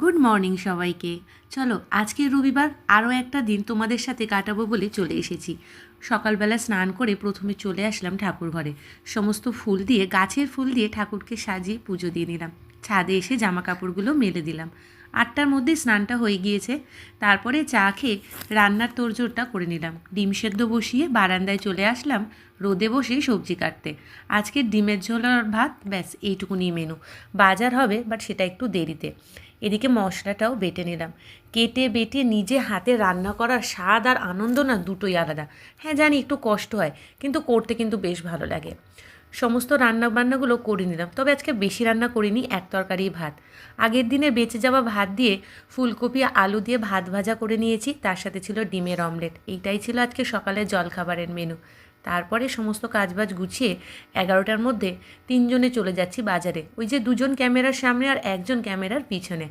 Good morning সবাইকে। চলো, আজকে রবিবার আরও একটা দিন তোমাদের সাথে কাটাবো বলে চলে এসেছি। সকালবেলা স্নান করে প্রথমে চলে আসলাম ঠাকুর ঘরে। সমস্ত ফুল দিয়ে, গাছের ফুল দিয়ে ঠাকুরকে সাজিয়ে পুজো দিয়ে নিলাম। ছাদে এসে জামা কাপড়গুলো মেলে দিলাম। আটটার মধ্যে স্নানটা হয়ে গিয়েছে। তারপরে চা খেয়ে রান্নার তোড়জোড়টা করে নিলাম। ডিম সেদ্ধ বসিয়ে বারান্দায় চলে আসলাম রোদে বসে সবজি কাটতে। আজকে ডিমের ঝোল আর ভাত, ব্যাস এইটুকুনি মেনু। বাজার হবে, বাট সেটা একটু দেরিতে। এদিকে মশলাটাও বেটে নিলাম। কেটে বেটে নিজে হাতে রান্না করার স্বাদ আর আনন্দ না দুটোই আলাদা। হ্যাঁ জানি একটু কষ্ট হয়, কিন্তু করতে কিন্তু বেশ ভালো লাগে। সমস্ত রান্না বান্নাগুলো করে নিলাম। তবে আজকে বেশি রান্না করিনি, এক তরকারি ভাত। আগের দিনে বেঁচে যাওয়া ভাত দিয়ে ফুলকপি, আলু দিয়ে ভাত ভাজা করে নিয়েছি, তার সাথে ছিল ডিমের অমলেট। এইটাই ছিল আজকে সকালের জলখাবারের মেনু তারপরে সমস্ত কাজবাজ গুছিয়ে এগারোটার মধ্যে তিনজনে চলে যাচ্ছি বাজারে। ওই যে দুজন ক্যামেরার সামনে আর একজন ক্যামেরার পিছনে।